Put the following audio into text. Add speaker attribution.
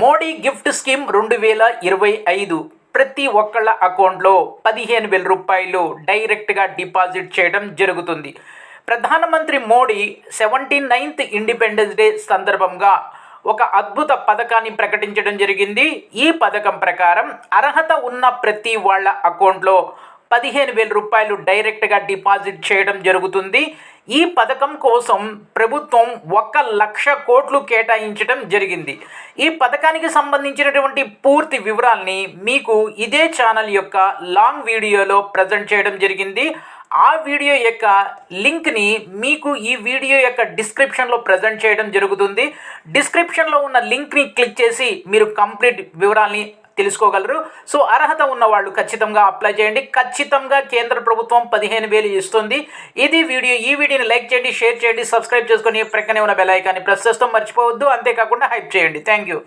Speaker 1: Modi gift scheme రెండు వేల ఇరవై ఐదు ప్రతి ఒక్కళ్ళ అకౌంట్లో పదిహేను వేల రూపాయలు డైరెక్ట్గా డిపాజిట్ చేయడం జరుగుతుంది. ప్రధానమంత్రి Modi seventy ninth Independence Day సందర్భంగా ఒక అద్భుత పథకాన్ని ప్రకటించడం జరిగింది. ఈ పథకం ప్రకారం అర్హత ఉన్న ప్రతి వాళ్ళ అకౌంట్లో పదిహేను వేల రూపాయలు డైరెక్ట్గా డిపాజిట్ చేయడం జరుగుతుంది. ఈ పథకం కోసం ప్రభుత్వం ఒక లక్ష కోట్లు కేటాయించడం జరిగింది. ఈ పథకానికి సంబంధించినటువంటి పూర్తి వివరాల్ని మీకు ఇదే ఛానల్ యొక్క లాంగ్ వీడియోలో ప్రజెంట్ చేయడం జరిగింది. ఆ వీడియో యొక్క లింక్ని మీకు ఈ వీడియో యొక్క డిస్క్రిప్షన్లో ప్రజెంట్ చేయడం జరుగుతుంది. డిస్క్రిప్షన్లో ఉన్న లింక్ని క్లిక్ చేసి మీరు కంప్లీట్ వివరాల్ని తెలుసుకోగలరు. సో అర్హత ఉన్న వాళ్ళు ఖచ్చితంగా అప్లై చేయండి. ఖచ్చితంగా కేంద్ర ప్రభుత్వం పదిహేను వేలు ఇస్తుంది. ఇది వీడియో ఈ వీడియోని లైక్ చేయండి షేర్ చేయండి సబ్స్క్రైబ్ చేసుకొని ప్రక్కనే ఉన్న బెల్ ఐకాన్ని ప్రెస్ చేస్తాం. మర్చిపోవద్దు. అంతేకాకుండా హైప్ చేయండి. Thank you